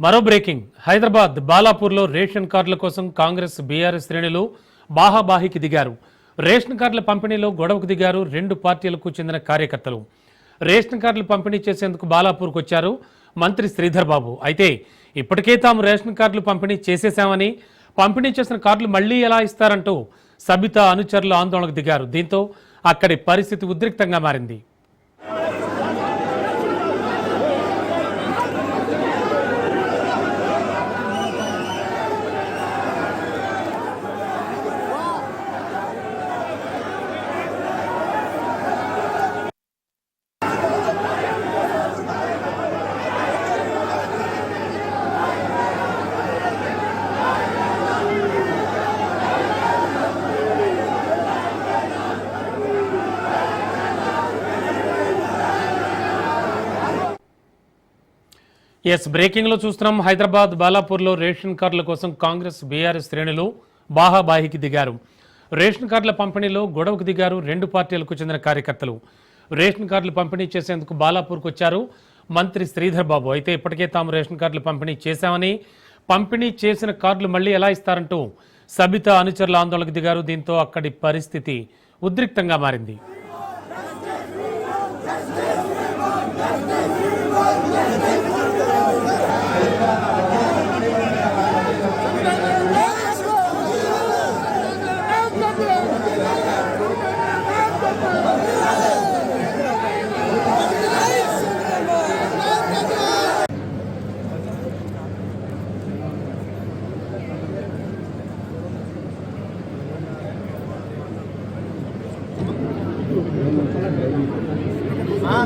మరో breaking. Hyderabad బాలాపూర్లో ration కార్డుల కోసం కాంగ్రెస్ బీఆర్ఎస్ శ్రేణులు బాహాబాహికి దిగారు. రేషన్ కార్డుల పంపిణీలో గొడవకు దిగారు రెండు పార్టీలకు చెందిన కార్యకర్తలు. రేషన్ కార్డులు పంపిణీ చేసేందుకు బాలాపూర్కు వచ్చారు మంత్రి శ్రీధర్ బాబు. అయితే ఇప్పటికే తాము రేషన్ కార్డులు పంపిణీ చేసేశామని పంపిణీ చేసిన కార్డులు మళ్ళీ ఎలా ఇస్తారంటూ సబితా అనుచరులు ఆందోళనకు దిగారు. దీంతో అక్కడి పరిస్థితి ఉద్రిక్తంగా మారింది. ఎస్ బ్రేకింగ్లో చూస్తున్నాం. హైదరాబాద్ బాలాపూర్లో రేషన్ కార్డుల కోసం కాంగ్రెస్ బీఆర్ఎస్ శ్రేణులు బాహాబాహికి దిగారు. రేషన్ కార్డుల పంపిణీలో గొడవకు దిగారు రెండు పార్టీలకు చెందిన కార్యకర్తలు. రేషన్ కార్డులు పంపిణీ చేసేందుకు బాలాపూర్కు వచ్చారు మంత్రి శ్రీధర్ బాబు. అయితే ఇప్పటికే తాము రేషన్ కార్డులు పంపిణీ చేశామని పంపిణీ చేసిన కార్డులు మళ్ళీ ఎలా ఇస్తారంటూ సబిత అనుచరుల ఆందోళనకు దిగారు. దీంతో అక్కడి పరిస్థితి ఉద్రిక్తంగా మారింది. ఆ